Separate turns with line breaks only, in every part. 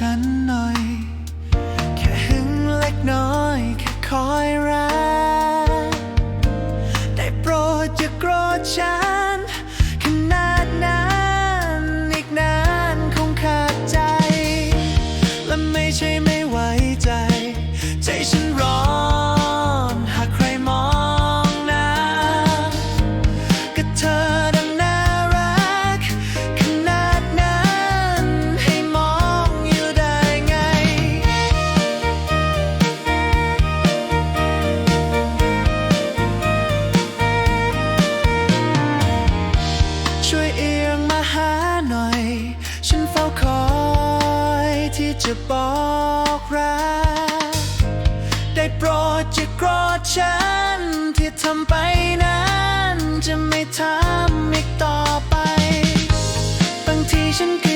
ฉันหน่อย แค่หึงเล็กน้อย แค่คอยรัก ได้โปรดอย่าโกรธฉัน ขนาดนั้นอีกนานคงขาดใจ และไม่ใช่ จะบอกรัก ได้โปรดจะโกรธฉัน ที่ทำไปนั้นจะไม่ทำอีกต่อไป บางทีฉันคือ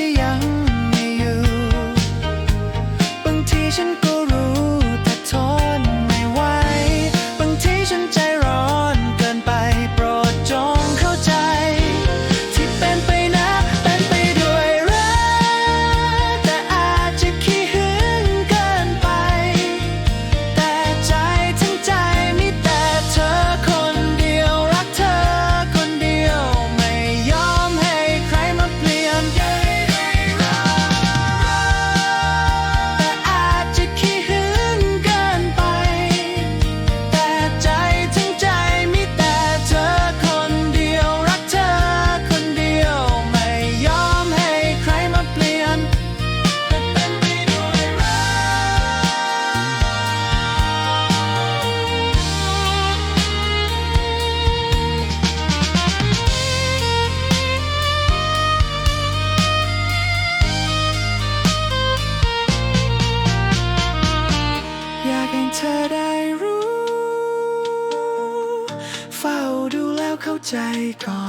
ใจก่อ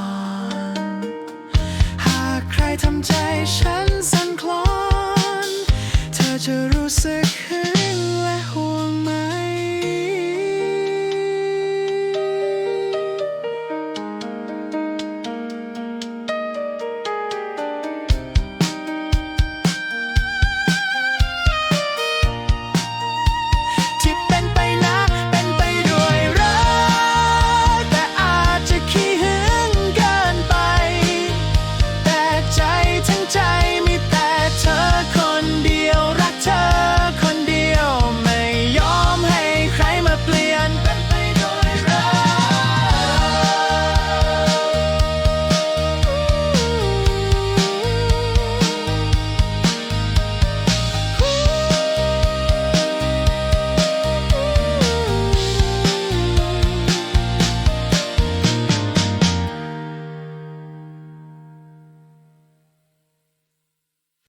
น หากใครทำใจฉันสั่นคลอน เธอจะรู้สึก